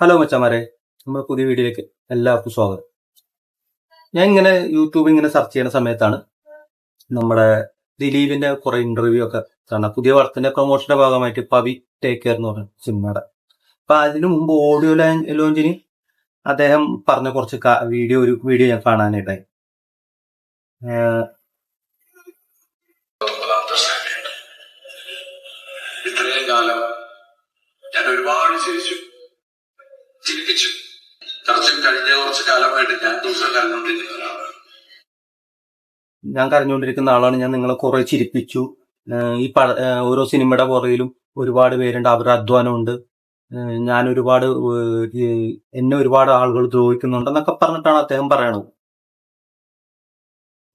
Hello മച്ചമാരെ. നമ്മുടെ പുതിയ വീഡിയോയിലേക്ക് എല്ലാവർക്കും സ്വാഗതം. ഞാൻ ഇങ്ങനെ യൂട്യൂബ് ഇങ്ങനെ സെർച്ച് ചെയ്യുന്ന സമയത്താണ് നമ്മുടെ ദിലീപിന്റെ കുറെ ഇന്റർവ്യൂ ഒക്കെ കാണാം പുതിയ വളർത്തിന്റെ പ്രൊമോഷന്റെ ഭാഗമായിട്ട് പവി ടേക്ക് കെയർ എന്ന് പറഞ്ഞ സിനിമയുടെ. അപ്പൊ അതിനു മുമ്പ് ഓഡിയോ ലോഞ്ചിന് അദ്ദേഹം പറഞ്ഞ കുറച്ച് വീഡിയോ ഒരു വീഡിയോ ഞാൻ കാണാനായിട്ടായി. ഏഹ് ഇത്രയും കാലം ഞാൻ ഒരുപാട് ചിരിച്ചു. ചിരിപ്പിച്ചു. കുറച്ച് കഴിഞ്ഞ കുറച്ച് കാലമായിട്ട് ഞാൻ ദിവസം കരഞ്ഞുകൊണ്ടിരിക്കുന്ന ഒരാളാണ്. ഞാൻ കരഞ്ഞുകൊണ്ടിരിക്കുന്ന ആളാണ്. ഞാൻ നിങ്ങളെ കുറെ ചിരിപ്പിച്ചു. ഈ പട ഓരോ സിനിമയുടെ പുറകിലും ഒരുപാട് പേരുണ്ട്. അവരുടെ അധ്വാനമുണ്ട്. ഞാൻ ഒരുപാട് എന്നെ ഒരുപാട് ആളുകൾ ദ്രോഹിക്കുന്നുണ്ട് എന്നൊക്കെ പറഞ്ഞിട്ടാണ് അദ്ദേഹം പറയണത്.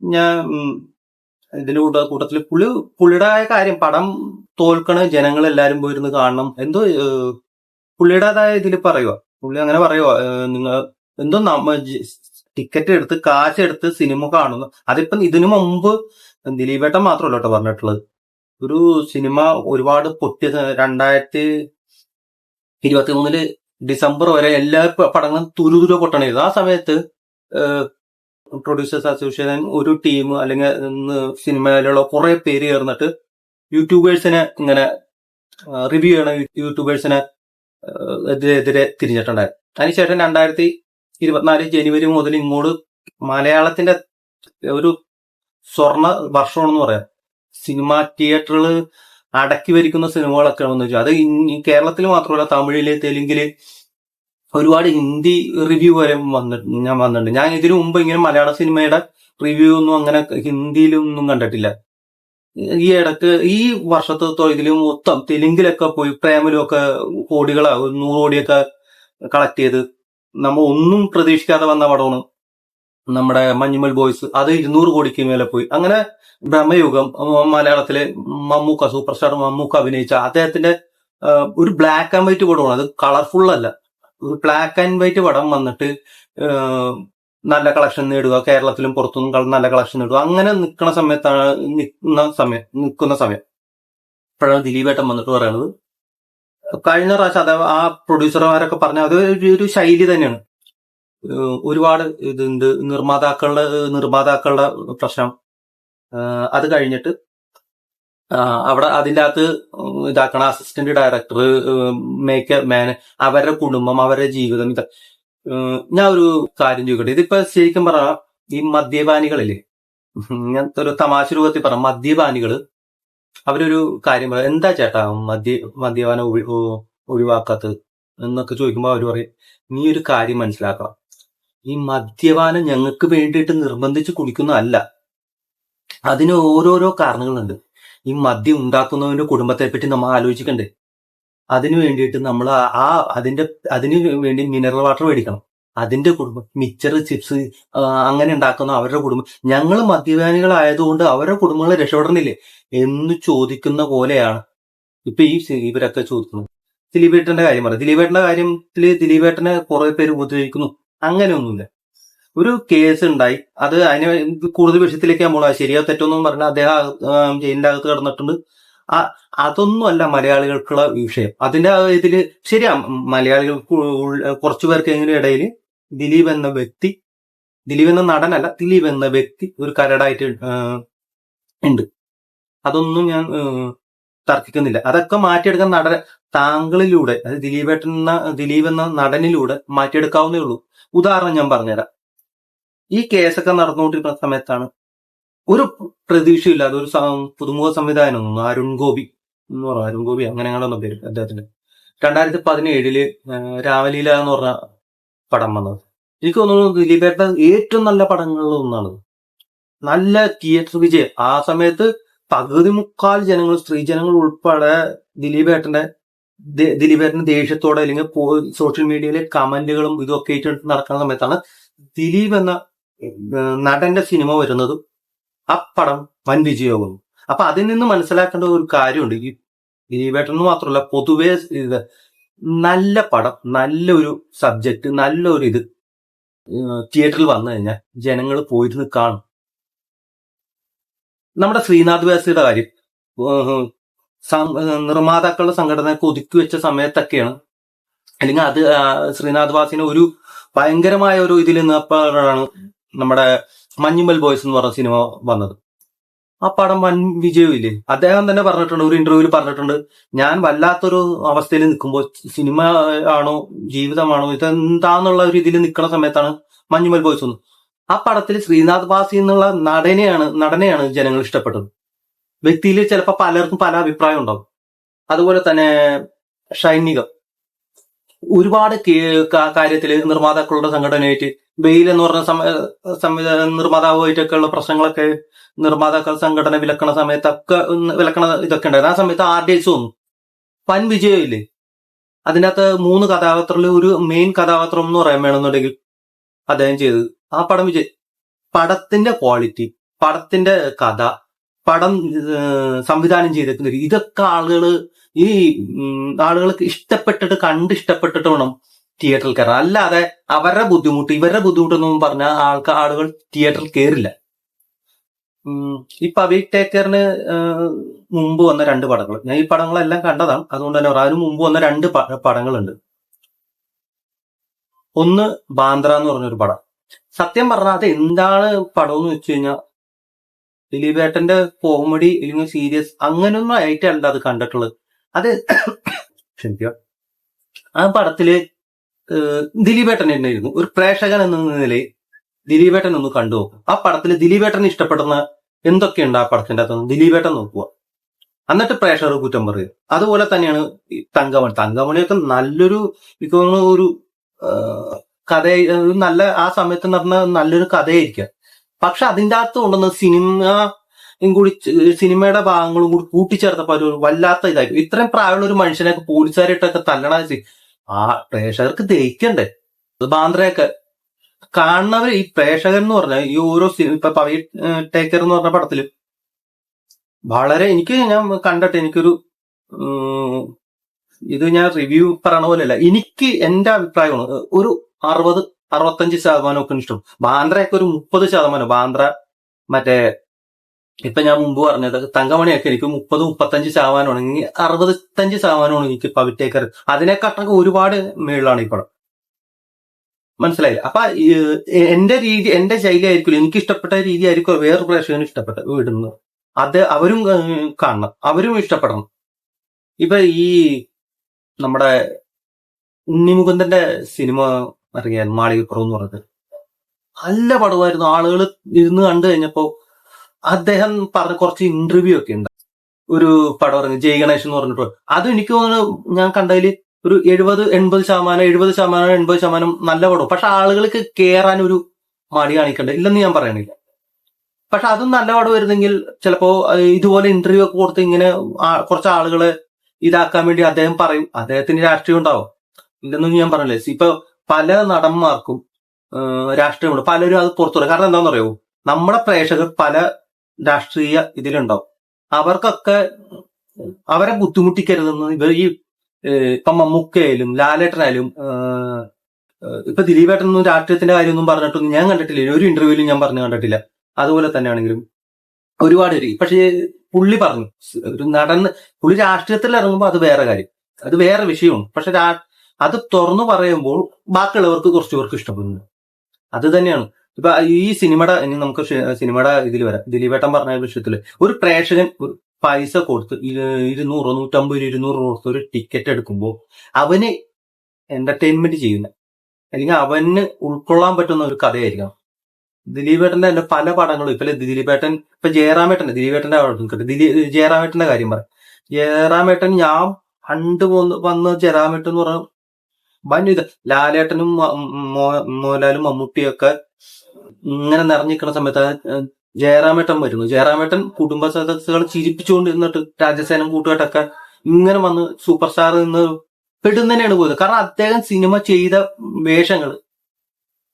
ഞാൻ ഇതിന്റെ കൂട്ട കൂട്ടത്തിൽ പുള്ളി പുള്ളിയുടേതായ കാര്യം പടം തോൽക്കണ ജനങ്ങൾ എല്ലാരും പോയിരുന്ന് കാണണം. എന്തോ പുള്ളിയുടേതായ ഇതിൽ പറയുക പുള്ളി അങ്ങനെ പറയുമോ നിങ്ങൾ എന്തോ നമ്മ ടിക്കറ്റ് എടുത്ത് കാശ് എടുത്ത് സിനിമ കാണുന്നു. അതിപ്പം ഇതിനു മുമ്പ് ദിലീപേട്ടൻ മാത്രമല്ല കേട്ടോ പറഞ്ഞിട്ടുള്ളത്. ഒരു സിനിമ ഒരുപാട് പൊട്ടിയ രണ്ടായിരത്തി ഇരുപത്തി മൂന്നിൽ ഡിസംബർ വരെ എല്ലാ പടങ്ങളും തുരുതുര പൊട്ടണായിരുന്നു. ആ സമയത്ത് പ്രൊഡ്യൂസേഴ്സ് അസോസിയേഷൻ ഒരു ടീം അല്ലെങ്കിൽ സിനിമയിലുള്ള കുറെ പേര് ചേർന്നിട്ട് യൂട്യൂബേഴ്സിനെ ഇങ്ങനെ റിവ്യൂ ചെയ്യണ യൂട്യൂബേഴ്സിനെ എതിരെ തിരിച്ചിട്ടുണ്ടായിരുന്നു അതിനുശേഷം രണ്ടായിരത്തി ഇരുപത്തിനാല് ജനുവരി മുതൽ ഇങ്ങോട്ട് മലയാളത്തിന്റെ ഒരു സ്വർണ വർഷമാണെന്ന് പറയാം. സിനിമ തിയേറ്ററിൽ അടക്കി വരിക്കുന്ന സിനിമകളൊക്കെ ആണെന്ന് വെച്ചാൽ അത് കേരളത്തിൽ മാത്രമല്ല തമിഴിൽ തെലുങ്കിൽ ഒരുപാട് ഹിന്ദി റിവ്യൂ വരെ വന്നിട്ട് ഞാൻ വന്നിട്ടുണ്ട്. ഞാൻ ഇതിനു മുമ്പ് ഇങ്ങനെ മലയാള സിനിമയുടെ റിവ്യൂ ഒന്നും അങ്ങനെ ഹിന്ദിയിലൊന്നും കണ്ടിട്ടില്ല. ഈ ഇടയ്ക്ക് ഈ വർഷത്തെ തൊഴിലും മൊത്തം തെലുങ്കിലൊക്കെ പോയി പ്രേമലും ഒക്കെ കോടികളാ നൂറ് കോടിയൊക്കെ കളക്ട് ചെയ്ത്. നമ്മ ഒന്നും പ്രതീക്ഷിക്കാതെ വന്ന പടമാണ് നമ്മുടെ മഞ്ഞുമൽ ബോയ്സ്. അത് ഇരുന്നൂറ് കോടിക്ക് മേലെ പോയി. അങ്ങനെ ബ്രഹ്മയുഗം മലയാളത്തിലെ മമ്മൂക്ക സൂപ്പർ സ്റ്റാർ മമ്മൂക്ക അഭിനയിച്ച അദ്ദേഹത്തിന്റെ ഒരു ബ്ലാക്ക് ആൻഡ് വൈറ്റ് പടമാണ്. അത് കളർഫുൾ അല്ല. ഒരു ബ്ലാക്ക് ആൻഡ് വൈറ്റ് പടം വന്നിട്ട് നല്ല കളക്ഷൻ നേടുക കേരളത്തിലും പുറത്തുനിന്നും നല്ല കളക്ഷൻ നേടുക. അങ്ങനെ നിൽക്കുന്ന സമയത്താണ് നിൽക്കുന്ന സമയം നിൽക്കുന്ന സമയം. ഇപ്പോഴാണ് ദിലീപേട്ടൻ വന്നിട്ട് പറയുന്നത്. കഴിഞ്ഞ പ്രാവശ്യം അത് ആ പ്രൊഡ്യൂസർമാരൊക്കെ പറഞ്ഞ അത് ഒരു- ശൈലി തന്നെയാണ്. ഒരുപാട് ഇതുണ്ട്. നിർമ്മാതാക്കളുടെ നിർമ്മാതാക്കളുടെ പ്രശ്നം. അത് കഴിഞ്ഞിട്ട് അവിടെ അതിന്റെ അകത്ത് ഇതാക്കണ അസിസ്റ്റന്റ് ഡയറക്ടർ മേക്കർ മാൻ അവരുടെ കുടുംബം അവരുടെ ജീവിതം ഇത് ഏഹ് ഞാൻ ഒരു കാര്യം ചോദിക്കട്ടെ. ഇതിപ്പോ ശരിക്കും പറഞ്ഞ ഈ മദ്യപാനികളില്ലേ ഞാൻ ഒരു തമാശ രൂപത്തിൽ പറ മദ്യപാനികൾ അവരൊരു കാര്യം പറയാം എന്താ ചേട്ടാ മദ്യ മദ്യപാനം ഒഴിവാക്കാത്തത് എന്നൊക്കെ ചോദിക്കുമ്പോൾ അവർ പറയും നീ ഒരു കാര്യം മനസ്സിലാക്കണം. ഈ മദ്യപാനം ഞങ്ങൾക്ക് വേണ്ടിയിട്ട് നിർബന്ധിച്ച് കുടിക്കുന്നതല്ല. അതിന് ഓരോരോ കാരണങ്ങളുണ്ട്. ഈ മദ്യം ഉണ്ടാക്കുന്നവന്റെ കുടുംബത്തെ പറ്റി നമ്മൾ ആലോചിക്കണ്ടേ? അതിനു വേണ്ടിയിട്ട് നമ്മൾ ആ അതിന്റെ അതിന് വേണ്ടി മിനറൽ വാട്ടർ മേടിക്കണം. അതിന്റെ കുടുംബം മിച്ചർ ചിപ്സ് അങ്ങനെ ഉണ്ടാക്കുന്ന അവരുടെ കുടുംബം. ഞങ്ങൾ മദ്യപാനികളായതുകൊണ്ട് അവരുടെ കുടുംബങ്ങളെ രക്ഷപ്പെടണില്ലേ? എന്ന് ചോദിക്കുന്ന പോലെയാണ്. ഇപ്പൊ ഈ ഇവരൊക്കെ ചോദിക്കുന്നത്. ദിലീപേട്ടന്റെ കാര്യം പറയാം ദിലീപേട്ടന്റെ കാര്യത്തിൽ ദിലീപേട്ടനെ കുറെ പേര് ഉപദ്രവിക്കുന്നു. അങ്ങനെയൊന്നുമില്ല. ഒരു കേസ് ഉണ്ടായി. അത് അതിന് കൂടുതൽ വിഷയത്തിലേക്ക് നമ്മൾ ശരിയോ തെറ്റോന്നും പറഞ്ഞാൽ അദ്ദേഹം ജയിലിന്റെ അകത്ത് കിടന്നിട്ടുണ്ട്. അതൊന്നും അല്ല മലയാളികൾക്കുള്ള വിഷയം. അതിന്റെ ആ ഇതിൽ ശരിയാ മലയാളികൾ കുറച്ചു പേർക്ക് എങ്കിലും ഇടയിൽ ദിലീപ് എന്ന വ്യക്തി ദിലീപ് എന്ന നടനല്ല ദിലീപ് എന്ന വ്യക്തി ഒരു കരടായിട്ട് ഉണ്ട്. അതൊന്നും ഞാൻ തർക്കിക്കുന്നില്ല. അതൊക്കെ മാറ്റിയെടുക്കാൻ നടൻ താങ്കളിലൂടെ അത് ദിലീപേട്ടൻ എന്ന ദിലീപ് എന്ന നടനിലൂടെ മാറ്റിയെടുക്കാവുന്നേ ഉള്ളൂ. ഉദാഹരണം ഞാൻ പറഞ്ഞുതരാം. ഈ കേസൊക്കെ നടന്നുകൊണ്ടിരിക്കുന്ന സമയത്താണ് ഒരു പ്രതീക്ഷയില്ലാതെ ഒരു പുതുമുഖ സംവിധാനം അരുൺ ഗോപി എന്ന് പറഞ്ഞു അരുൺ ഗോപി അങ്ങനെ അങ്ങനെ പേര് അദ്ദേഹത്തിന്റെ രണ്ടായിരത്തി പതിനേഴിൽ രാമലീല എന്ന് പറഞ്ഞ പടം വന്നത്. എനിക്ക് തോന്നുന്നു ദിലീപേട്ട ഏറ്റവും നല്ല പടങ്ങളിൽ ഒന്നാണ്. നല്ല തിയേറ്റർ വിജയം. ആ സമയത്ത് പകുതി മുക്കാൽ ജനങ്ങൾ സ്ത്രീ ജനങ്ങൾ ഉൾപ്പെടെ ദിലീപേട്ടന്റെ ദിലീപേട്ടന്റെ ദേഷ്യത്തോടെ അല്ലെങ്കിൽ സോഷ്യൽ മീഡിയയിലെ കമന്റുകളും ഇതൊക്കെ ആയിട്ട് നടക്കുന്ന സമയത്താണ് ദിലീപ് എന്ന നടന്റെ സിനിമ വരുന്നതും ആ പടം വൻ വിജയവും. അപ്പൊ അതിൽ നിന്ന് മനസ്സിലാക്കേണ്ട ഒരു കാര്യമുണ്ട്. ഈ എന്ന് മാത്രമല്ല പൊതുവേ ഇത് നല്ല പടം നല്ലൊരു സബ്ജക്ട് നല്ലൊരു ഇത് തിയേറ്ററിൽ വന്നു കഴിഞ്ഞാൽ ജനങ്ങൾ പോയിരുന്ന് കാണും. നമ്മുടെ ശ്രീനാഥ് വ്യാസിയുടെ കാര്യം നിർമ്മാതാക്കളുടെ സംഘടനയൊക്കെ ഒതുക്കി വെച്ച സമയത്തൊക്കെയാണ് അല്ലെങ്കിൽ അത് ശ്രീനാഥ് വാസിനെ ഒരു ഭയങ്കരമായ ഒരു ഇതിൽ നിന്നപ്പോഴാണ് നമ്മുടെ മഞ്ഞുമൽ ബോയ്സ് എന്ന് പറഞ്ഞ സിനിമ വന്നത്. ആ പടം വൻ വിജയമില്ലേ അദ്ദേഹം തന്നെ പറഞ്ഞിട്ടുണ്ട് ഒരു ഇന്റർവ്യൂവിൽ പറഞ്ഞിട്ടുണ്ട് ഞാൻ വല്ലാത്തൊരു അവസ്ഥയിൽ നിൽക്കുമ്പോൾ സിനിമ ആണോ ജീവിതമാണോ ഇതെന്താന്നുള്ള ഒരു ഇതിൽ നിൽക്കുന്ന സമയത്താണ് മഞ്ഞുമൽ ബോയ്സ് ഒന്ന് ആ പടത്തിൽ ശ്രീനാഥ് ബാസി എന്നുള്ള നടനെയാണ് നടനെയാണ് ജനങ്ങൾ ഇഷ്ടപ്പെട്ടത്. വ്യക്തിയിൽ ചിലപ്പോൾ പലർക്കും പല അഭിപ്രായം ഉണ്ടാവും. അതുപോലെ തന്നെ ഷൈനികം. ഒരുപാട് കാര്യത്തിൽ നിർമ്മാതാക്കളുടെ സംഘടനയായിട്ട് ബെയിൽ എന്ന് പറഞ്ഞ സംവിധാ നിർമ്മാതാവുമായിട്ടൊക്കെ ഉള്ള പ്രശ്നങ്ങളൊക്കെ നിർമ്മാതാക്കൾ സംഘടന വിലക്കണ സമയത്തൊക്കെ വിലക്കണ ഇതൊക്കെ ഉണ്ടായിരുന്നു. ആ സമയത്ത് ആർ ഡി എസ് വന്നു. വൻ വിജയമില്ലേ അതിനകത്ത് മൂന്ന് കഥാപാത്രത്തിൽ ഒരു മെയിൻ കഥാപാത്രം എന്ന് പറയാൻ വേണമെന്നുണ്ടെങ്കിൽ അദ്ദേഹം ചെയ്തത്. ആ പടം വിജയ് പടത്തിന്റെ ക്വാളിറ്റി പടത്തിന്റെ കഥ പടം സംവിധാനം ചെയ്തേക്കുന്ന ഇതൊക്കെ ആളുകൾ ഈ ആളുകൾക്ക് ഇഷ്ടപ്പെട്ടിട്ട് കണ്ട് ഇഷ്ടപ്പെട്ടിട്ട് വേണം തിയേറ്ററിൽ കയറാൻ അല്ലാതെ അവരുടെ ബുദ്ധിമുട്ട് ഇവരുടെ ബുദ്ധിമുട്ടൊന്നും പറഞ്ഞ ആൾക്ക് ആളുകൾ തിയേറ്ററിൽ കയറില്ല ഇപ്പൊ പബ്ലിക് ടേക്കറിന് മുമ്പ് വന്ന രണ്ട് പടങ്ങൾ. ഞാൻ ഈ പടങ്ങളെല്ലാം കണ്ടതാണ്. അതുകൊണ്ട് തന്നെ. അതിന് മുമ്പ് വന്ന രണ്ട് പടങ്ങളുണ്ട്. ഒന്ന് ബാന്ദ്ര എന്ന് പറഞ്ഞൊരു പടം. സത്യം പറഞ്ഞാൽ അത് എന്താണ് പടം എന്ന് വെച്ച് കഴിഞ്ഞാൽ ദിലീപേട്ടന്റെ കോമഡി അല്ലെങ്കിൽ സീരിയസ് അങ്ങനെയൊന്നും ആയിട്ടല്ല അത് കണ്ടിട്ടുള്ളത്. അത് ക്ഷമിക്കുക. ആ പടത്തിൽ ദിലീപേട്ടൻ ഉണ്ടായിരുന്നു ഒരു പ്രേക്ഷകൻ എന്ന നിലയിൽ ദിലീപേട്ടൻ ഒന്ന് കണ്ടു നോക്കും. ആ പടത്തിൽ ദിലീപേട്ടൻ ഇഷ്ടപ്പെടുന്ന എന്തൊക്കെയുണ്ട് ആ പടത്തിന്റെ അകത്ത് ദിലീപേട്ടൻ നോക്കുക. എന്നിട്ട് പ്രേക്ഷകർ കുറ്റം പറയുക. അതുപോലെ തന്നെയാണ് തങ്കമണി. തങ്കമണിയൊക്കെ നല്ലൊരു എനിക്ക് ഒരു കഥ നല്ല ആ സമയത്ത് നടന്ന നല്ലൊരു കഥയായിരിക്കാം. പക്ഷെ അതിന്റെ അകത്ത് കൊണ്ടുവന്ന സിനിമ കൂടി സിനിമയുടെ ഭാഗങ്ങളും കൂടി കൂട്ടിച്ചേർത്തപ്പോ ഒരു വല്ലാത്ത ഇതായിരുന്നു ഇത്രയും പ്രായമുള്ള ഒരു മനുഷ്യനൊക്കെ പോലീസുകാരിട്ടൊക്കെ തല്ലണ ആ പ്രേക്ഷകർക്ക് ദഹിക്കണ്ടേ? ബാന്ദ്രയൊക്കെ കാണുന്നവർ ഈ പ്രേക്ഷകൻ എന്ന് പറഞ്ഞ ഈ ഓരോ ഇപ്പൊ പവി ടേക്കർ എന്ന് പറഞ്ഞ പടത്തിൽ വളരെ എനിക്ക് ഞാൻ കണ്ടിട്ട് എനിക്കൊരു ഇത് ഞാൻ റിവ്യൂ പറയണ പോലെയല്ല. എനിക്ക് എന്റെ അഭിപ്രായമാണ് ഒരു അറുപത് അറുപത്തഞ്ച് ശതമാനം ഒക്കെ ഇഷ്ടം ബാന്ദ്രയൊക്കെ ഒരു മുപ്പത് ശതമാനം. ബാന്ദ്ര മറ്റേ ഇപ്പൊ ഞാൻ മുമ്പ് പറഞ്ഞത് തങ്കമണിയൊക്കെ എനിക്ക് മുപ്പത് മുപ്പത്തഞ്ച് ശതമാനമാണ് ഇനി അറുപത്തഞ്ച് ശതമാനമാണ് എനിക്ക് പവിറ്റേക്കർ അതിനെക്കാട്ടൊക്കെ ഒരുപാട് മേളിലാണ് ഈ പടം. മനസ്സിലായില്ല? അപ്പൊ എന്റെ രീതി എന്റെ ശൈലി ആയിരിക്കില്ല എനിക്ക് ഇഷ്ടപ്പെട്ട രീതി ആയിരിക്കും വേറൊരു പ്രേക്ഷകന് ഇഷ്ടപ്പെട്ട വിടുന്നത്. അത് അവരും കാണണം. അവരും ഇഷ്ടപ്പെടണം. ഇപ്പൊ ഈ നമ്മുടെ ഉണ്ണിമുകുന്ദന്റെ സിനിമ അറിയാൻ മാളികപ്പുറം എന്ന് പറഞ്ഞത് നല്ല പടമായിരുന്നു. ആളുകൾ ഇരുന്ന് കണ്ടു കഴിഞ്ഞപ്പോ അദ്ദേഹം പറഞ്ഞ കുറച്ച് ഇന്റർവ്യൂ ഒക്കെ ഉണ്ട്. ഒരു പടം ഇറങ്ങി ജയ് ഗണേഷ് എന്ന് പറഞ്ഞിട്ട്. അത് എനിക്ക് തോന്നുന്നു ഞാൻ കണ്ടതിൽ ഒരു എഴുപത് എൺപത് ശതമാനം എഴുപത് ശതമാനം എൺപത് ശതമാനം നല്ല പടം. പക്ഷെ ആളുകൾക്ക് കേറാൻ ഒരു മടി കാണിക്കണ്ട. ഇല്ലെന്ന് ഞാൻ പറയണില്ല. പക്ഷെ അതും നല്ല പടം വരുന്നെങ്കിൽ ചിലപ്പോ ഇതുപോലെ ഇന്റർവ്യൂ ഒക്കെ കൊടുത്ത് ഇങ്ങനെ കുറച്ച് ആളുകളെ ഇതാക്കാൻ വേണ്ടി അദ്ദേഹം പറയും. അദ്ദേഹത്തിന് രാഷ്ട്രീയം ഉണ്ടാവും. ഇല്ലെന്നൊന്നും ഞാൻ പറഞ്ഞില്ലേ. ഇപ്പൊ പല നടന്മാർക്കും രാഷ്ട്രീയമുണ്ട്. പലരും അത് പുറത്തുവിടും കാരണം എന്താണെന്ന് അറിയോ നമ്മുടെ പ്രേക്ഷകർ പല രാഷ്ട്രീയ ഇതിലുണ്ടാവും. അവർക്കൊക്കെ അവരെ ബുദ്ധിമുട്ടിക്കരുതെന്ന് ഇവർ ഈ ഇപ്പൊ മമ്മൂക്കയായാലും ലാലേട്ടനായാലും ഇപ്പൊ ദിലീപേട്ടനൊന്നും രാഷ്ട്രീയത്തിന്റെ കാര്യമൊന്നും പറഞ്ഞിട്ടൊന്നും ഞാൻ കണ്ടിട്ടില്ല. ഒരു ഇന്റർവ്യൂവിലും ഞാൻ പറഞ്ഞു കണ്ടിട്ടില്ല. അതുപോലെ തന്നെയാണെങ്കിലും ഒരുപാട് പേര്. പക്ഷേ പുള്ളി പറഞ്ഞു ഒരു നടൻ പുള്ളി രാഷ്ട്രീയത്തിൽ ഇറങ്ങുമ്പോൾ അത് വേറെ കാര്യം. അത് വേറെ വിഷയമാണ്. പക്ഷെ അത് തുറന്നു പറയുമ്പോൾ ബാക്കിയുള്ളവർക്ക് കുറച്ച് പേർക്ക് ഇഷ്ടപ്പെടുന്നു അത് തന്നെയാണ്. ഇപ്പൊ ഈ സിനിമയുടെ ഇനി നമുക്ക് സിനിമയുടെ ഇതിൽ വരാം. ദിലീപേട്ടൻ പറഞ്ഞ വിഷയത്തിൽ ഒരു പ്രേക്ഷകൻ ഒരു പൈസ കൊടുത്ത് ഇരു- ഇരുന്നൂറ് നൂറ്റമ്പത് ഇരുന്നൂറ് കൊടുത്ത് ഒരു ടിക്കറ്റ് എടുക്കുമ്പോൾ അവന് എന്റർടൈൻമെന്റ് ചെയ്യുന്ന അല്ലെങ്കിൽ അവന് ഉൾക്കൊള്ളാൻ പറ്റുന്ന ഒരു കഥയായിരിക്കണം. ദിലീപേട്ടന്റെ തന്നെ പല പടങ്ങളും ഇപ്പൊ ദിലീപേട്ടൻ ഇപ്പൊ ജയറാമേട്ടൻ ദിലീപേട്ടന്റെ അവിടെ നിൽക്കട്ടെ. ദിലീ ജയറാമേട്ടന്റെ കാര്യം പറയാം. ജയറാമേട്ടൻ ഞാൻ പണ്ട് വന്ന ജയറാമേട്ടൻ എന്ന് പറഞ്ഞ വൻ ഇത്. ലാലേട്ടനും മോഹൻലാലും മമ്മൂട്ടിയും ഒക്കെ ഇങ്ങനെ നിറഞ്ഞിരിക്കുന്ന സമയത്ത് ജയറാമേട്ടൻ വരുന്നു. ജയറാമേട്ടൻ കുടുംബ സദസ്സുകൾ ചിരിപ്പിച്ചുകൊണ്ടിരുന്നിട്ട് രാജസേനം കൂട്ടുകെട്ടൊക്കെ ഇങ്ങനെ വന്ന് സൂപ്പർ സ്റ്റാർ നിന്ന് പെടുന്നതന്നെയാണ് പോയത്. കാരണം അദ്ദേഹം സിനിമ ചെയ്ത വേഷങ്ങൾ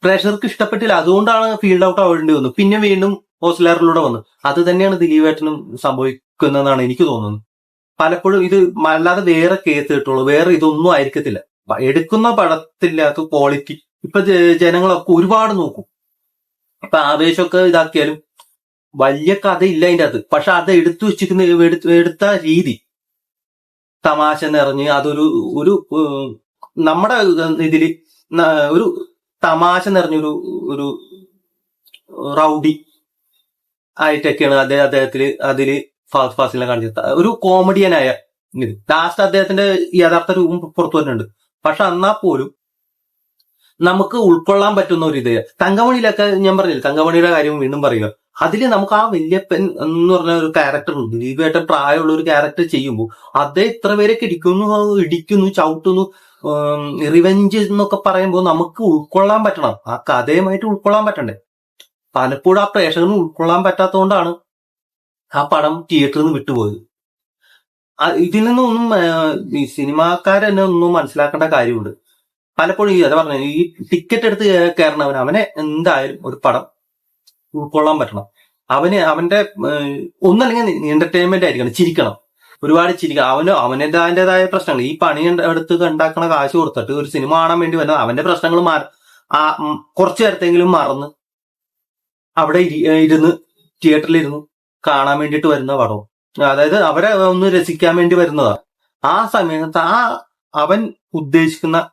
പ്രേക്ഷകർക്ക് ഇഷ്ടപ്പെട്ടില്ല. അതുകൊണ്ടാണ് ഫീൽഡ് ഔട്ട് ആവേണ്ടി വന്നു പിന്നെ വീണ്ടും ഓസ്ലാറിലൂടെ വന്നു അത് തന്നെയാണ് ദിലീപേട്ടനും സംഭവിക്കുന്നതെന്നാണ് എനിക്ക് തോന്നുന്നത്. പലപ്പോഴും ഇത് അല്ലാതെ വേറെ കേസ് കിട്ടുള്ളൂ വേറെ ഇതൊന്നും ആയിരിക്കത്തില്ല. എടുക്കുന്ന പടത്തില്ലാത്ത ക്വാളിറ്റി ഇപ്പൊ ജനങ്ങളൊക്കെ ഒരുപാട് നോക്കും. ഇപ്പൊ ആവേശമൊക്കെ ഇതാക്കിയാലും വലിയ കഥയില്ല അതിന്റെ അത് പക്ഷെ അത് എടുത്തു വെച്ചിരിക്കുന്ന എടുത്ത രീതി. തമാശ നിറഞ്ഞ് അതൊരു ഒരു നമ്മുടെ ഇതിൽ ഒരു തമാശ നിറഞ്ഞൊരു ഒരു റൗഡി ആയിട്ടൊക്കെയാണ് അദ്ദേഹം അദ്ദേഹത്തിൽ അതിൽ ഫാസ്റ്റിനെ കാണിച്ചത്. ഒരു കോമഡിയനായ ലാസ്റ്റ് അദ്ദേഹത്തിന്റെ യഥാർത്ഥ രൂപം പുറത്തു വരുന്നുണ്ട്. പക്ഷെ എന്നാ പോലും നമുക്ക് ഉൾക്കൊള്ളാൻ പറ്റുന്ന ഒരു ഇത്. തങ്കമണിയിലൊക്കെ ഞാൻ പറഞ്ഞില്ല തങ്കമണിയുടെ കാര്യം വീണ്ടും പറയുക. അതിൽ നമുക്ക് ആ വല്യപ്പൻ എന്ന് പറഞ്ഞ ഒരു ക്യാരക്ടർ ഉണ്ട്. ദിലീപേട്ടൻ പ്രായമുള്ള ഒരു ക്യാരക്ടർ ചെയ്യുമ്പോൾ അതേ ഇത്ര പേരൊക്കെ ഇടിക്കുന്നു ഇടിക്കുന്നു ചവിട്ടുന്നു റിവെഞ്ച് എന്നൊക്കെ പറയുമ്പോൾ നമുക്ക് ഉൾക്കൊള്ളാൻ പറ്റണം. ആ കഥയുമായിട്ട് ഉൾക്കൊള്ളാൻ പറ്റണ്ടേ? പലപ്പോഴും ആ പ്രേക്ഷകന് ഉൾക്കൊള്ളാൻ പറ്റാത്തതുകൊണ്ടാണ് ആ പടം തിയേറ്ററിൽ നിന്ന് വിട്ടുപോയത്. ഇതിൽ നിന്നൊന്നും ഈ സിനിമാക്കാരെന്നെ ഒന്നും മനസ്സിലാക്കേണ്ട കാര്യമുണ്ട്. പലപ്പോഴും ഈ അത് പറഞ്ഞ ഈ ടിക്കറ്റ് എടുത്ത് കയറണവൻ അവനെ എന്തായാലും ഒരു പടം ഉൾക്കൊള്ളാൻ പറ്റണം. അവന് അവന്റെ ഒന്നല്ലെങ്കിൽ എന്റർടൈൻമെന്റ് ആയിരിക്കണം ചിരിക്കണം. ഒരുപാട് ചിരിക്കണം. അവന് അവനേതായതായ പ്രശ്നങ്ങൾ. ഈ പണി എടുത്ത് ഉണ്ടാക്കണ കാശ് കൊടുത്തിട്ട് ഒരു സിനിമ കാണാൻ വേണ്ടി വരുന്നത് അവന്റെ പ്രശ്നങ്ങൾ കുറച്ചു നേരത്തെങ്കിലും മറന്ന് അവിടെ ഇരി- ഇരുന്ന് തിയേറ്ററിൽ ഇരുന്ന് കാണാൻ വേണ്ടിയിട്ട് വരുന്ന പടവും. അതായത് അവരെ ഒന്ന് രസിക്കാൻ വേണ്ടി വരുന്നതാ. ആ സമയത്ത് ആ അവൻ ഉദ്ദേശിക്കുന്ന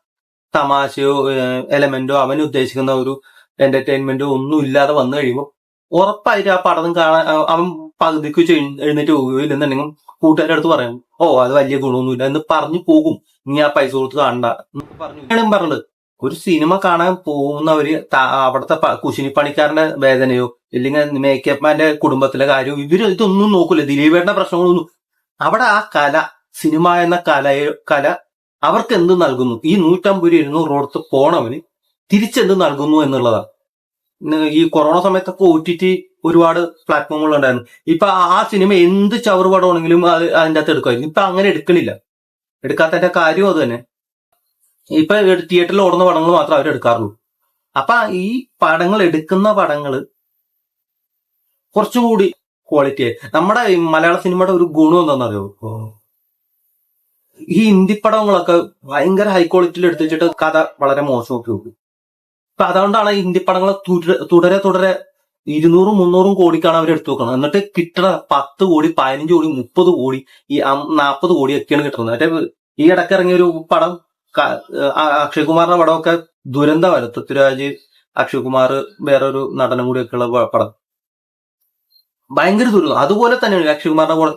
തമാശയോ എലമെന്റോ അവൻ ഉദ്ദേശിക്കുന്ന ഒരു എന്റർടൈൻമെന്റോ ഒന്നും ഇല്ലാതെ വന്നു കഴിയുമ്പോൾ ഉറപ്പായിട്ട് ആ പടം കാണാൻ അവൻ പകുതിക്ക് എഴുന്നേറ്റ് പോകുകയോ പോകുകയില്ലെന്നുണ്ടെങ്കിൽ കൂട്ടുകാരുടെ അടുത്ത് പറയും ഓ അത് വലിയ ഗുണമൊന്നുമില്ല എന്ന് പറഞ്ഞു പോകും. ഇനി ആ പൈസ കൊടുത്ത് കാണണ്ട. എന്ന് പറഞ്ഞു പറഞ്ഞത്. ഒരു സിനിമ കാണാൻ പോകുന്നവര് ത- അവിടുത്തെ കുശിനിപ്പണിക്കാരന്റെ വേദനയോ ഇല്ലെങ്കിൽ മേക്കപ്പ് മാന്റെ കുടുംബത്തിലെ കാര്യമോ ഇവർ ഇതൊന്നും നോക്കൂല. ദിലീപേട്ട പ്രശ്നങ്ങളൊന്നും. അവിടെ ആ കല സിനിമ എന്ന കലയെ കല അവർക്ക് എന്ത് നൽകുന്നു? ഈ നൂറ്റമ്പത് ഇരുന്നൂറ് കൊടുത്ത് പോണവന് തിരിച്ചെന്ത് നൽകുന്നു എന്നുള്ളതാണ് ഈ കൊറോണ സമയത്തൊക്കെ ഒ ടി ടി ഒരുപാട് പ്ലാറ്റ്ഫോമുകൾ ഉണ്ടായിരുന്നു. ഇപ്പൊ ആ സിനിമ എന്ത് ചവറുപടമാണെങ്കിലും അത് അതിന്റെ അകത്ത് എടുക്കുമായിരുന്നു. ഇപ്പൊ അങ്ങനെ എടുക്കണില്ല. എടുക്കാത്തതിന്റെ കാര്യം അത് തന്നെ. ഇപ്പൊ തിയേറ്ററിൽ ഓടുന്ന പടങ്ങൾ മാത്രം അവർ എടുക്കാറുള്ളൂ. അപ്പൊ ഈ പടങ്ങൾ എടുക്കുന്ന പടങ്ങൾ കുറച്ചുകൂടി ക്വാളിറ്റി നമ്മുടെ മലയാള സിനിമയുടെ ഒരു ഗുണം എന്താണെന്നറിയോ ഈ ഹിന്ദി പടങ്ങളൊക്കെ ഭയങ്കര ഹൈ ക്വാളിറ്റിയിൽ എടുത്തു വെച്ചിട്ട് കഥ വളരെ മോശമൊക്കെ പോകും അപ്പൊ അതുകൊണ്ടാണ് ഹിന്ദി പടങ്ങളെ തുടരെ- തുടരെ ഇരുന്നൂറും മുന്നൂറും കോടിക്കാണ് അവർ എടുത്തു വെക്കുന്നത്. എന്നിട്ട് കിട്ടണ പത്ത് കോടി പതിനഞ്ച് കോടി മുപ്പത് കോടി ഈ നാൽപ്പത് കോടി ഒക്കെയാണ് കിട്ടുന്നത്. മറ്റേ ഈ ഇടയ്ക്ക് ഇറങ്ങിയ ഒരു പടം ക- ആ അക്ഷയ് കുമാറിന്റെ പടമൊക്കെ ദുരന്തമായിരുന്നു പൃഥ്വിരാജ് അക്ഷയ് കുമാർ വേറൊരു നടനും കൂടി ഒക്കെയുള്ള പടം. ഭയങ്കര ദുരിതം അതുപോലെ തന്നെയാണ് അക്ഷയ് കുമാറിന്റെ കൂടെ.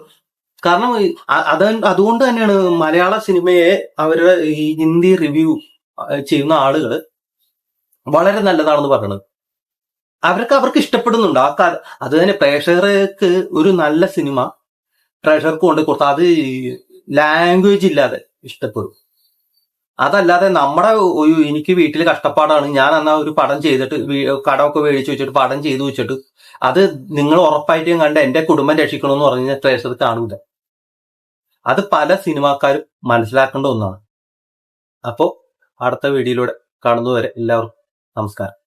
കാരണം അത് അതുകൊണ്ട് തന്നെയാണ് മലയാള സിനിമയെ അവരുടെ ഈ ഹിന്ദി റിവ്യൂ ചെയ്യുന്ന ആളുകൾ വളരെ നല്ലതാണെന്ന് പറയുന്നത്. അവർക്ക് അവർക്ക് ഇഷ്ടപ്പെടുന്നുണ്ട്. ആ കാര്യം അത് തന്നെ പ്രേക്ഷകർക്ക് ഒരു നല്ല സിനിമ പ്രേക്ഷകർക്ക് കൊണ്ട് കൊടുത്താൽ അത് ലാംഗ്വേജ് ഇല്ലാതെ ഇഷ്ടപ്പെടും. അതല്ലാതെ നമ്മുടെ ഒരു എനിക്ക് വീട്ടിൽ കഷ്ടപ്പാടാണ്. ഞാൻ എന്നാ ഒരു പടം ചെയ്തിട്ട് കടമൊക്കെ മേടിച്ചു വെച്ചിട്ട് പടം ചെയ്തു വെച്ചിട്ട് അത് നിങ്ങൾ ഉറപ്പായിട്ടും കണ്ട് എന്റെ കുടുംബം രക്ഷിക്കണമെന്ന് പറഞ്ഞ ട്രേസർ കാണൂല. അത് പല സിനിമാക്കാരും മനസ്സിലാക്കേണ്ട ഒന്നാണ്. അപ്പോ അടുത്ത വീഡിയോയിലൂടെ കാണുന്നതുവരെ എല്ലാവർക്കും നമസ്കാരം.